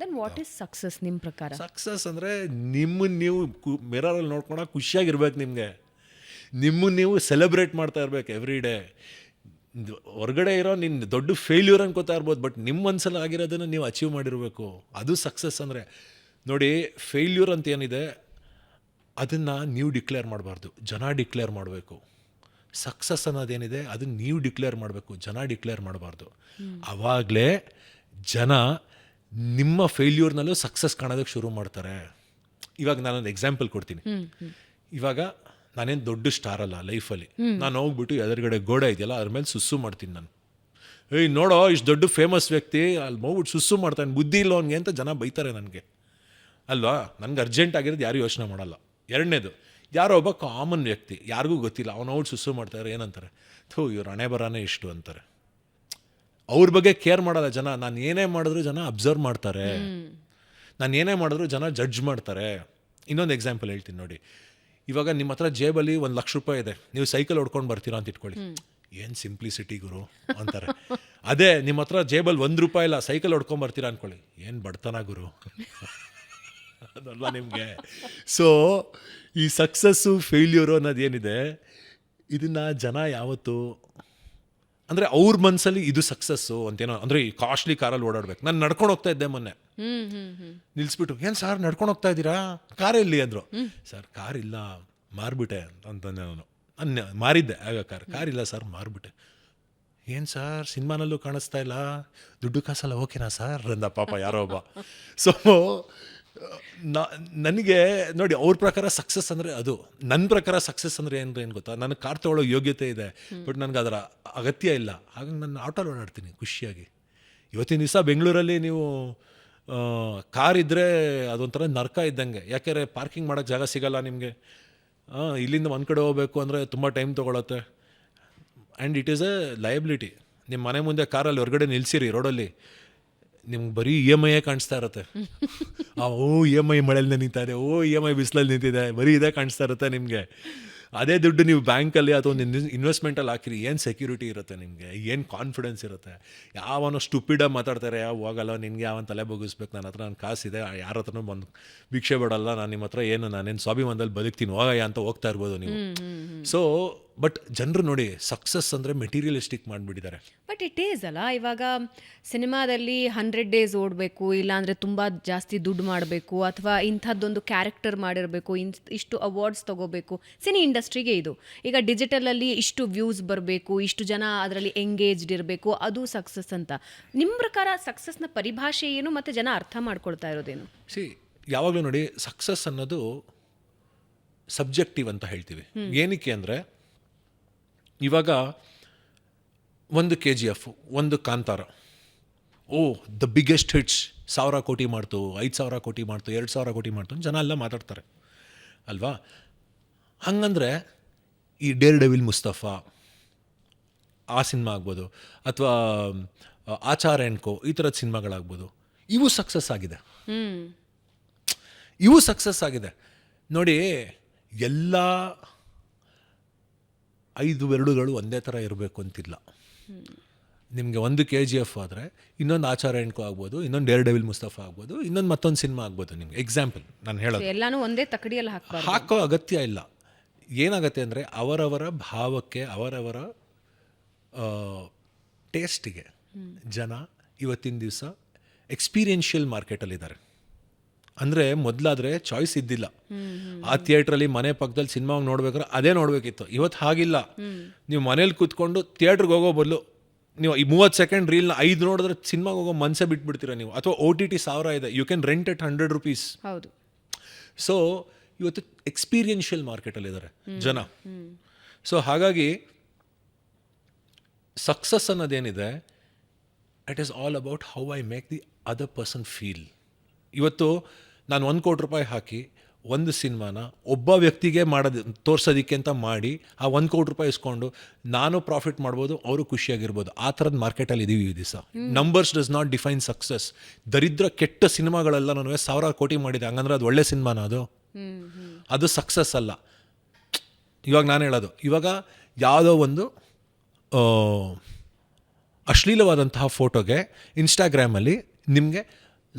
Then what is success ನಿಮ್ಮ ಪ್ರಕಾರ? Success ಅಂದರೆ ನಿಮ್ಮನ್ನು ನೀವು ಕು ಮಿರರಲ್ಲಿ ನೋಡ್ಕೊಂಡು ಖುಷಿಯಾಗಿರ್ಬೇಕು ನಿಮಗೆ. ನಿಮ್ಮನ್ನು ನೀವು ಸೆಲೆಬ್ರೇಟ್ ಮಾಡ್ತಾ ಇರ್ಬೇಕು ಎವ್ರಿ ಡೇ ಹೊರಗಡೆ ಇರೋ ನಿನ್ನ ದೊಡ್ಡ ಫೇಲ್ಯೂರ್ ಅನ್ಕೋತಾ ಇರ್ಬೋದು ಬಟ್ ನಿಮ್ಮ ಮನಸ್ಸಲ್ಲಿ ಆಗಿರೋದನ್ನು ನೀವು ಅಚೀವ್ ಮಾಡಿರಬೇಕು. ಅದು ಸಕ್ಸಸ್ ಅಂದರೆ. ನೋಡಿ ಫೇಲ್ಯೂರ್ ಅಂತ ಏನಿದೆ ಅದನ್ನು ನೀವು ಡಿಕ್ಲೇರ್ ಮಾಡಬಾರ್ದು. ಜನ ಡಿಕ್ಲೇರ್ ಮಾಡಬೇಕು. ಸಕ್ಸಸ್ ಅನ್ನೋದೇನಿದೆ ಅದನ್ನ ನೀವು ಡಿಕ್ಲೇರ್ ಮಾಡಬೇಕು. ಜನ ಡಿಕ್ಲೇರ್ ಮಾಡಬಾರ್ದು. ಆವಾಗಲೇ ಜನ ನಿಮ್ಮ ಫೇಲ್ಯೂರ್ನಲ್ಲೂ ಸಕ್ಸಸ್ ಕಾಣೋದಕ್ಕೆ ಶುರು ಮಾಡ್ತಾರೆ. ಇವಾಗ ನಾನೊಂದು ಎಕ್ಸಾಂಪಲ್ ಕೊಡ್ತೀನಿ. ಇವಾಗ ನಾನೇನು ದೊಡ್ಡ ಸ್ಟಾರ್ ಅಲ್ಲ ಲೈಫಲ್ಲಿ ನಾನು ಹೋಗ್ಬಿಟ್ಟು ಎದುರುಗಡೆ ಗೋಡೆ ಇದೆಯಲ್ಲ ಅದ್ರ ಮೇಲೆ ಸುಸ್ಸು ಮಾಡ್ತೀನಿ ನಾನು. ಏಯ್ ನೋಡೋ ಇಷ್ಟು ದೊಡ್ಡ ಫೇಮಸ್ ವ್ಯಕ್ತಿ ಅಲ್ಲಿ ಹೋಗ್ಬಿಟ್ಟು ಸುಸ್ಸು ಮಾಡ್ತಾನೆ ಬುದ್ಧಿ ಇಲ್ಲ ಅವನಿಗೆ ಅಂತ ಜನ ಬೈತಾರೆ ನನಗೆ. ಅಲ್ವಾ? ನನಗೆ ಅರ್ಜೆಂಟ್ ಆಗಿರೋದು ಯಾರು ಯೋಚನೆ ಮಾಡಲ್ಲ. ಎರಡನೇದು ಯಾರೋ ಒಬ್ಬ ಕಾಮನ್ ವ್ಯಕ್ತಿ ಯಾರಿಗೂ ಗೊತ್ತಿಲ್ಲ ಅವನು ಅವ್ರು ಸುಸ್ಸು ಮಾಡ್ತಾರೆ ಏನಂತಾರೆ? ಥೂ ಇವ್ರು ಹಣೆ ಬರಾನೇ ಇಷ್ಟು ಅಂತಾರೆ. ಅವ್ರ ಬಗ್ಗೆ ಕೇರ್ ಮಾಡಲ್ಲ ಜನ. ನಾನು ಏನೇ ಮಾಡಿದ್ರು ಜನ ಅಬ್ಸರ್ವ್ ಮಾಡ್ತಾರೆ. ನಾನು ಏನೇ ಮಾಡಿದ್ರು ಜನ ಜಡ್ಜ್ ಮಾಡ್ತಾರೆ. ಇನ್ನೊಂದು ಎಕ್ಸಾಂಪಲ್ ಹೇಳ್ತೀನಿ ನೋಡಿ. ಇವಾಗ ನಿಮ್ಮ ಹತ್ರ ಜೇಬಲ್ಲಿ ಒಂದು ಲಕ್ಷ ರೂಪಾಯಿ ಇದೆ. ನೀವು ಸೈಕಲ್ ಹೊಡ್ಕೊಂಡು ಬರ್ತೀರಾ ಅಂತ ಇಟ್ಕೊಳ್ಳಿ. ಏನು ಸಿಂಪ್ಲಿಸಿಟಿ ಗುರು ಅಂತಾರೆ. ಅದೇ ನಿಮ್ಮ ಹತ್ರ ಜೇಬಲ್ಲಿ ಒಂದು ರೂಪಾಯಿ ಇಲ್ಲ ಸೈಕಲ್ ಹೊಡ್ಕೊಂಡು ಬರ್ತೀರಾ ಅಂದ್ಕೊಳ್ಳಿ ಏನು ಬಡತನ ಗುರು. ಅದಲ್ವಾ ನಿಮಗೆ? ಸೊ ಈ ಸಕ್ಸಸ್ಸು ಫೇಲ್ಯೂರು ಅನ್ನೋದೇನಿದೆ ಇದನ್ನು ಜನ ಯಾವತ್ತು ಅಂದರೆ ಅವ್ರ ಮನಸ್ಸಲ್ಲಿ ಇದು ಸಕ್ಸಸ್ಸು ಅಂತೇನೋ ಅಂದರೆ ಈ ಕಾಸ್ಟ್ಲಿ ಕಾರಲ್ಲಿ ಓಡಾಡ್ಬೇಕು. ನಾನು ನಡ್ಕೊಂಡು ಹೋಗ್ತಾ ಇದ್ದೆ ಮೊನ್ನೆ. ನಿಲ್ಲಿಸ್ಬಿಟ್ಟು ಏನು ಸರ್ ನಡ್ಕೊಂಡು ಹೋಗ್ತಾ ಇದ್ದೀರಾ? ಕಾರ್ ಎಲ್ಲಿ ಅಂದರು. ಸರ್ ಕಾರ್ ಇಲ್ಲ ಮಾರ್ಬಿಟ್ಟೆ ಅಂತಂದೆ ನಾನು. ಅನ್ಯ ಮಾರಿದ್ದೆ ಆಗ ಕಾರ್ ಕಾರ್ ಇಲ್ಲ ಸರ್ ಮಾರ್ಬಿಟ್ಟೆ. ಏನು ಸರ್ ಸಿನಿಮಾನಲ್ಲೂ ಕಾಣಿಸ್ತಾ ಇಲ್ಲ. ದುಡ್ಡು ಕಾಸಲ್ಲ ಓಕೆನಾ ಸರ್ ಅಂದ ಪಾಪ ಯಾರೋ ಒಬ್ಬ. ಸೊ ನನಗೆ, ನೋಡಿ, ಅವ್ರ ಪ್ರಕಾರ ಸಕ್ಸಸ್ ಅಂದರೆ ಅದು. ನನ್ನ ಪ್ರಕಾರ ಸಕ್ಸಸ್ ಅಂದರೆ ಏನು ಏನು ಗೊತ್ತಾ? ನನಗೆ ಕಾರ್ ತೊಗೊಳ್ಳೋ ಯೋಗ್ಯತೆ ಇದೆ ಬಟ್ ನನಗೆ ಅದರ ಅಗತ್ಯ ಇಲ್ಲ. ಹಾಗಾಗಿ ನಾನು ಆಟೋಲ್ಲಿ ಓಡಾಡ್ತೀನಿ, ಖುಷಿಯಾಗಿ. ಇವತ್ತಿನ ದಿವಸ ಬೆಂಗಳೂರಲ್ಲಿ ನೀವು ಕಾರ್ ಇದ್ದರೆ ಅದೊಂಥರ ನರ್ಕ ಇದ್ದಂಗೆ. ಯಾಕೆಂದರೆ ಪಾರ್ಕಿಂಗ್ ಮಾಡೋಕ್ಕೆ ಜಾಗ ಸಿಗಲ್ಲ ನಿಮಗೆ. ಇಲ್ಲಿಂದ ಒಂದು ಕಡೆ ಹೋಗಬೇಕು ಅಂದರೆ ತುಂಬ time ತೊಗೊಳತ್ತೆ. And it is a liability ನಿಮ್ಮ ಮನೆ ಮುಂದೆ ಕಾರಲ್ಲಿ ಹೊರಗಡೆ ನಿಲ್ಸಿರಿ ರೋಡಲ್ಲಿ ನಿಮ್ಗೆ ಬರೀ ಇ ಎಂ ಐಯೇ ಕಾಣಿಸ್ತಾ ಇರುತ್ತೆ. ಆ, ಓ ಇ ಎಂ ಐ ಮಳೆಯಲ್ಲಿ ನೆನೀತಾ ಇದೆ ಓ ಇ ಎಂ ಐ ಬಿಸಿಲಲ್ಲಿ ನಿಂತಿದೆ ಬರೀ ಇದೇ ಕಾಣಿಸ್ತಾ ಇರುತ್ತೆ ನಿಮಗೆ. ಅದೇ ದುಡ್ಡು ನೀವು ಬ್ಯಾಂಕಲ್ಲಿ ಅಥವಾ ಒಂದು ಇನ್ವೆಸ್ಟ್ಮೆಂಟಲ್ಲಿ ಹಾಕಿರಿ ಏನು ಸೆಕ್ಯೂರಿಟಿ ಇರುತ್ತೆ ನಿಮಗೆ ಏನು ಕಾನ್ಫಿಡೆನ್ಸ್ ಇರುತ್ತೆ? ಯಾವನೋ ಸ್ಟುಪಿಡಾಗಿ ಮಾತಾಡ್ತಾರೆ ಯಾವ ಹೋಗಲ್ಲ ನಿನಗೆ ಯಾವನ್ ತಲೆ ಬಗ್ಗಿಸ್ಬೇಕು ನನ್ನ ಹತ್ರ ನನ್ನ ಕಾಸಿದೆ ಯಾರ ಹತ್ರನೂ ಬಂದು ಭಿಕ್ಷೆ ಬಿಡಲ್ಲ ನಾನು ನಿಮ್ಮ ಹತ್ರ ಏನು ನಾನೇನು ಸ್ವಾಭಿಮಾನದಲ್ಲಿ ಬದುಕ್ತೀನಿ ಹೋಗಯ್ಯ ಅಂತ ಹೋಗ್ತಾ ಇರ್ಬೋದು ನೀವು. ಸೊ ಬಟ್ ಜನರು ನೋಡಿ ಸಕ್ಸಸ್ ಅಂದರೆ ಮೆಟೀರಿಯಲಿಸ್ಟಿಕ್ ಮಾಡಿಬಿಟ್ಟಿದ್ದಾರೆ. ಬಟ್ ಇಟ್ ಈಸ್ ಅಲ್ಲ ಇವಾಗ ಸಿನಿಮಾದಲ್ಲಿ ಹಂಡ್ರೆಡ್ ಡೇಸ್ ಓಡಬೇಕು ಇಲ್ಲಾಂದರೆ ತುಂಬ ಜಾಸ್ತಿ ದುಡ್ಡು ಮಾಡಬೇಕು ಅಥವಾ ಇಂಥದ್ದೊಂದು ಕ್ಯಾರೆಕ್ಟರ್ ಮಾಡಿರಬೇಕು ಇನ್ ಇಷ್ಟು ಅವಾರ್ಡ್ಸ್ ತಗೋಬೇಕು. ಸಿನಿ ಇಂಡಸ್ಟ್ರಿಗೆ ಇದು. ಈಗ ಡಿಜಿಟಲಲ್ಲಿ ಇಷ್ಟು ವ್ಯೂಸ್ ಬರಬೇಕು ಇಷ್ಟು ಜನ ಅದರಲ್ಲಿ ಎಂಗೇಜ್ಡ್ ಇರಬೇಕು ಅದು ಸಕ್ಸಸ್ ಅಂತ. ನಿಮ್ಮ ಪ್ರಕಾರ ಸಕ್ಸಸ್ನ ಪರಿಭಾಷೆ ಏನು ಮತ್ತು ಜನ ಅರ್ಥ ಮಾಡ್ಕೊಳ್ತಾ ಇರೋದೇನು? ಸಿ ಯಾವಾಗಲೂ ನೋಡಿ ಸಕ್ಸಸ್ ಅನ್ನೋದು ಸಬ್ಜೆಕ್ಟಿವ್ ಅಂತ ಹೇಳ್ತೀವಿ. ಏನಕ್ಕೆ ಅಂದರೆ ಇವಾಗ ಒಂದು ಕೆ ಜಿ ಎಫ್ ಒಂದು Kantara. Oh the biggest hits ಸಾವಿರ ಕೋಟಿ ಮಾಡ್ತು ಐದು ಸಾವಿರ ಕೋಟಿ ಮಾಡ್ತು ಎರಡು ಸಾವಿರ ಕೋಟಿ ಮಾಡ್ತು ಜನ ಎಲ್ಲ ಮಾತಾಡ್ತಾರೆ. ಅಲ್ವಾ? ಹಂಗಂದ್ರೆ ಈ ಡೇರ್ ಡೆವಿಲ್ ಮುಸ್ತಫಾ ಆ ಸಿನಿಮಾ ಆಗ್ಬೋದು ಅಥವಾ ಆಚಾರ ಎಣ್ಕೋ ಈ ಥರದ ಸಿನಿಮಾಗಳಾಗ್ಬೋದು ಇವು ಸಕ್ಸಸ್ ಆಗಿದೆ. ಇವು ಸಕ್ಸಸ್ ಆಗಿದೆ. ನೋಡಿ ಎಲ್ಲ ಐದು ಬೆರಳುಗಳು ಒಂದೇ ಥರ ಇರಬೇಕು ಅಂತಿಲ್ಲ. ನಿಮಗೆ ಒಂದು ಕೆ ಜಿ ಎಫ್ ಆದರೆ ಇನ್ನೊಂದು ಆಚಾರ ಎಣ್ಕೋ ಆಗ್ಬೋದು ಇನ್ನೊಂದು ಡೇರ್ ಡೆವಿಲ್ ಮುಸ್ತಫಾ ಆಗ್ಬೋದು ಇನ್ನೊಂದು ಮತ್ತೊಂದು ಸಿನಿಮಾ ಆಗ್ಬೋದು ನಿಮಗೆ. ಎಕ್ಸಾಂಪಲ್ ನಾನು ಹೇಳೋದು. ಎಲ್ಲಾನು ಒಂದೇ ತಕಡಿಯಲ್ಲಿ ಹಾಕೋ ಹಾಕೋ ಅಗತ್ಯ ಇಲ್ಲ. ಏನಾಗುತ್ತೆ ಅಂದರೆ ಅವರವರ ಭಾವಕ್ಕೆ ಅವರವರ ಟೇಸ್ಟಿಗೆ ಜನ ಇವತ್ತಿನ ದಿವಸ ಎಕ್ಸ್ಪೀರಿಯನ್ಷಿಯಲ್ ಮಾರ್ಕೆಟಲ್ಲಿದ್ದಾರೆ ಅಂದರೆ ಮೊದಲಾದರೆ ಚಾಯ್ಸ್ ಇದ್ದಿಲ್ಲ. ಆ ಥಿಯೇಟ್ರಲ್ಲಿ ಮನೆ ಪಕ್ಕದಲ್ಲಿ ಸಿನಿಮಾ ನೋಡ್ಬೇಕಾದ್ರೆ ಅದೇ ನೋಡಬೇಕಿತ್ತು. ಇವತ್ತು ಹಾಗಿಲ್ಲ. ನೀವು ಮನೇಲಿ ಕೂತ್ಕೊಂಡು ಥಿಯೇಟ್ರಿಗೆ ಹೋಗೋ ಬದಲು ನೀವು ಈ ಮೂವತ್ತು ಸೆಕೆಂಡ್ ರೀಲ್ನ ಐದು ನೋಡಿದ್ರೆ ಸಿನಿಮಾಗೆ ಹೋಗೋ ಮನಸ್ಸೇ ಬಿಟ್ಬಿಡ್ತೀರಾ ನೀವು. ಅಥವಾ ಓ ಟಿ ಟಿ ಸಾವಿರ ಇದೆ. You can rent at hundred rupees ಹೌದು. ಸೊ ಇವತ್ತು ಎಕ್ಸ್ಪೀರಿಯನ್ಷಿಯಲ್ ಮಾರ್ಕೆಟಲ್ಲಿದ್ದಾರೆ ಜನ. ಸೊ ಹಾಗಾಗಿ success ಅನ್ನೋದೇನಿದೆ it is all about how I make the other person feel ಇವತ್ತು ನಾನು ಒಂದು ಕೋಟಿ ರೂಪಾಯಿ ಹಾಕಿ ಒಂದು ಸಿನಿಮಾನ ಒಬ್ಬ ವ್ಯಕ್ತಿಗೆ ಮಾಡೋದು ತೋರ್ಸೋದಕ್ಕೆ ಅಂತ ಮಾಡಿ ಆ ಒಂದು ಕೋಟಿ ರೂಪಾಯಿ ಇಸ್ಕೊಂಡು ನಾನು ಪ್ರಾಫಿಟ್ ಮಾಡ್ಬೋದು ಅವರು ಖುಷಿಯಾಗಿರ್ಬೋದು. ಆ ಥರದ ಮಾರ್ಕೆಟಲ್ಲಿ ಇದೀವಿ ಈ ದಿವಸ. Numbers does not define success ದರಿದ್ರ ಕೆಟ್ಟ ಸಿನಿಮಾಗಳೆಲ್ಲ ನಾನು ಸಾವಿರಾರು ಕೋಟಿ ಮಾಡಿದೆ. ಹಂಗಂದ್ರೆ ಅದು ಒಳ್ಳೆ ಸಿನಿಮಾನ ಅದು? ಅದು ಸಕ್ಸಸ್ ಅಲ್ಲ. ಇವಾಗ ನಾನು ಹೇಳೋದು. ಇವಾಗ ಯಾವುದೋ ಒಂದು ಅಶ್ಲೀಲವಾದಂತಹ ಫೋಟೋಗೆ ಇನ್ಸ್ಟಾಗ್ರಾಮಲ್ಲಿ ನಿಮಗೆ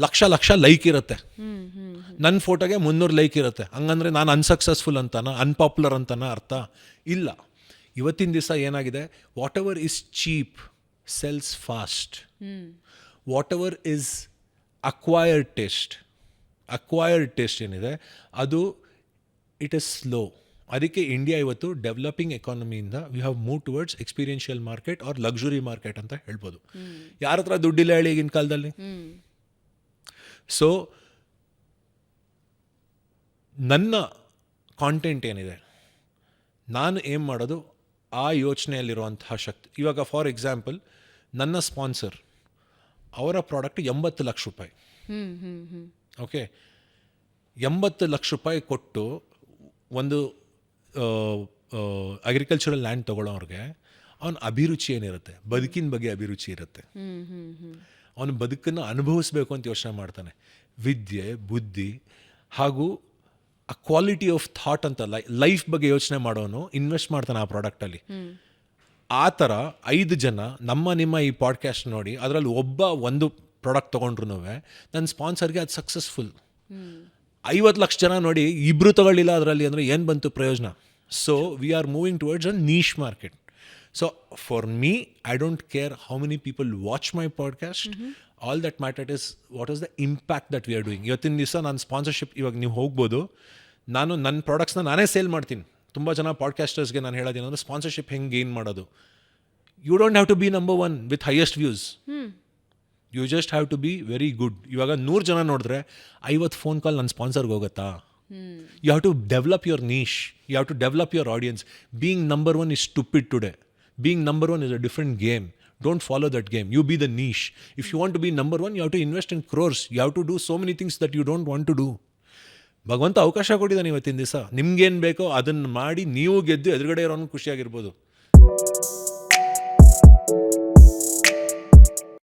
ಲಕ್ಷ ಲಕ್ಷ ಲೈಕ್ ಇರುತ್ತೆ. ನನ್ನ ಫೋಟೋಗೆ ಮುನ್ನೂರು ಲೈಕ್ ಇರುತ್ತೆ. ಹಂಗಂದ್ರೆ ನಾನು ಅನ್ಸಕ್ಸಸ್ಫುಲ್ ಅಂತಾನ ಅನ್ಪಾಪ್ಯುಲರ್ ಅಂತಾನ ಅರ್ಥ? ಇಲ್ಲ. ಇವತ್ತಿನ ದಿವಸ ಏನಾಗಿದೆ? Whatever is cheap sells fast whatever is acquired taste acquired taste ಏನಿದೆ? ಅದು ಇಟ್ ಇಸ್ ಸ್ಲೋ ಅದಕ್ಕೆ ಇಂಡಿಯಾ ಇವತ್ತು developing ಎಕಾನಮಿಯಿಂದ we have move towards experiential market or luxury market ಅಂತ ಹೇಳ್ಬೋದು. ಯಾರ ಹತ್ರ ದುಡ್ಡಿಲ್ಲ ಹೇಳಿ ಈಗಿನ ಕಾಲದಲ್ಲಿ? ಸೊ ನನ್ನ ಕಾಂಟೆಂಟ್ ಏನಿದೆ? ನಾನು ಏಮ್ ಮಾಡೋದು ಆ ಯೋಚನೆಯಲ್ಲಿರುವಂತಹ ಶಕ್ತಿ. ಇವಾಗ ಫಾರ್ ಎಕ್ಸಾಂಪಲ್ ನನ್ನ ಸ್ಪಾನ್ಸರ್ ಅವರ ಪ್ರಾಡಕ್ಟ್ ಎಂಬತ್ತು ಲಕ್ಷ ರೂಪಾಯಿ. ಓಕೆ ಎಂಬತ್ತು ಲಕ್ಷ ರೂಪಾಯಿ ಕೊಟ್ಟು ಒಂದು ಅಗ್ರಿಕಲ್ಚರಲ್ ಲ್ಯಾಂಡ್ ತಗೊಳ್ಳೋರಿಗೆ ಅವನ ಅಭಿರುಚಿ ಏನಿರುತ್ತೆ? ಬದುಕಿನ ಬಗ್ಗೆ ಅಭಿರುಚಿ ಇರುತ್ತೆ. ಅವನ ಬದುಕನ್ನು ಅನುಭವಿಸ್ಬೇಕು ಅಂತ ಯೋಚನೆ ಮಾಡ್ತಾನೆ. ವಿದ್ಯೆ ಬುದ್ಧಿ ಹಾಗೂ ಆ ಕ್ವಾಲಿಟಿ ಆಫ್ ಥಾಟ್ ಅಂತ ಲೈಫ್ ಬಗ್ಗೆ ಯೋಚನೆ ಮಾಡೋನು ಇನ್ವೆಸ್ಟ್ ಮಾಡ್ತಾನೆ ಆ ಪ್ರಾಡಕ್ಟಲ್ಲಿ ಆ ಥರ ಐದು ಜನ ನಮ್ಮ ನಿಮ್ಮ ಈ ಪಾಡ್ಕಾಸ್ಟ್ ನೋಡಿ ಅದರಲ್ಲಿ ಒಬ್ಬ ಒಂದು ಪ್ರಾಡಕ್ಟ್ ತೊಗೊಂಡ್ರು ನನ್ನ ಸ್ಪಾನ್ಸರ್ಗೆ ಅದು ಸಕ್ಸಸ್ಫುಲ್ ಐವತ್ತು ಲಕ್ಷ ಜನ ನೋಡಿ ಇಬ್ಬರು ತಗೊಳ್ಳಿಲ್ಲ ಅದರಲ್ಲಿ ಅಂದರೆ ಏನು ಬಂತು ಪ್ರಯೋಜನ? So we are moving towards a niche market so for me I don't care how watch people watch my podcast all that matter is what is the impact that we are doing ಇವತ್ತಿನ ದಿವಸ ನಾನು sponsorship ಇವಾಗ ನೀವು ಹೋಗ್ಬೋದು. ನಾನು ನನ್ನ ಪ್ರಾಡಕ್ಟ್ಸ್ನ ನಾನೇ sale ಮಾಡ್ತೀನಿ. ತುಂಬ ಜನ ಪಾಡ್ಕಾಸ್ಟರ್ಸ್ಗೆ ನಾನು ಹೇಳೋದೇನಂದ್ರೆ ಸ್ಪಾನ್ಸರ್ಶಿಪ್ ಹೆಂಗೆ ಗೇನ್ ಮಾಡೋದು? You don't have to be number one with highest views you just have to be very good ಇವಾಗ ನೂರು ಜನ ನೋಡಿದ್ರೆ ಐವತ್ತು ಫೋನ್ ಕಾಲ್ ನನ್ನ ಸ್ಪಾನ್ಸರ್ಗೆ ಹೋಗುತ್ತಾ? You have to develop your niche you have to develop your audience being number one is stupid today being number one is a different game. Don't follow that game. You be the niche. If you want to be number one, you have to invest in crores. You have to do so many things that you don't want to do. ಭಗವಂತ ಅವಕಾಶ ಕೊಟ್ಟಿದ್ದಾನೆ ಇವತ್ತಿನ ದಿವಸ ನಿಮ್ಗೇನು ಬೇಕೋ ಅದನ್ನು ಮಾಡಿ ನೀವು ಗೆದ್ದು ಎದುರುಗಡೆ ಇರೋನು ಖುಷಿಯಾಗಿರ್ಬೋದು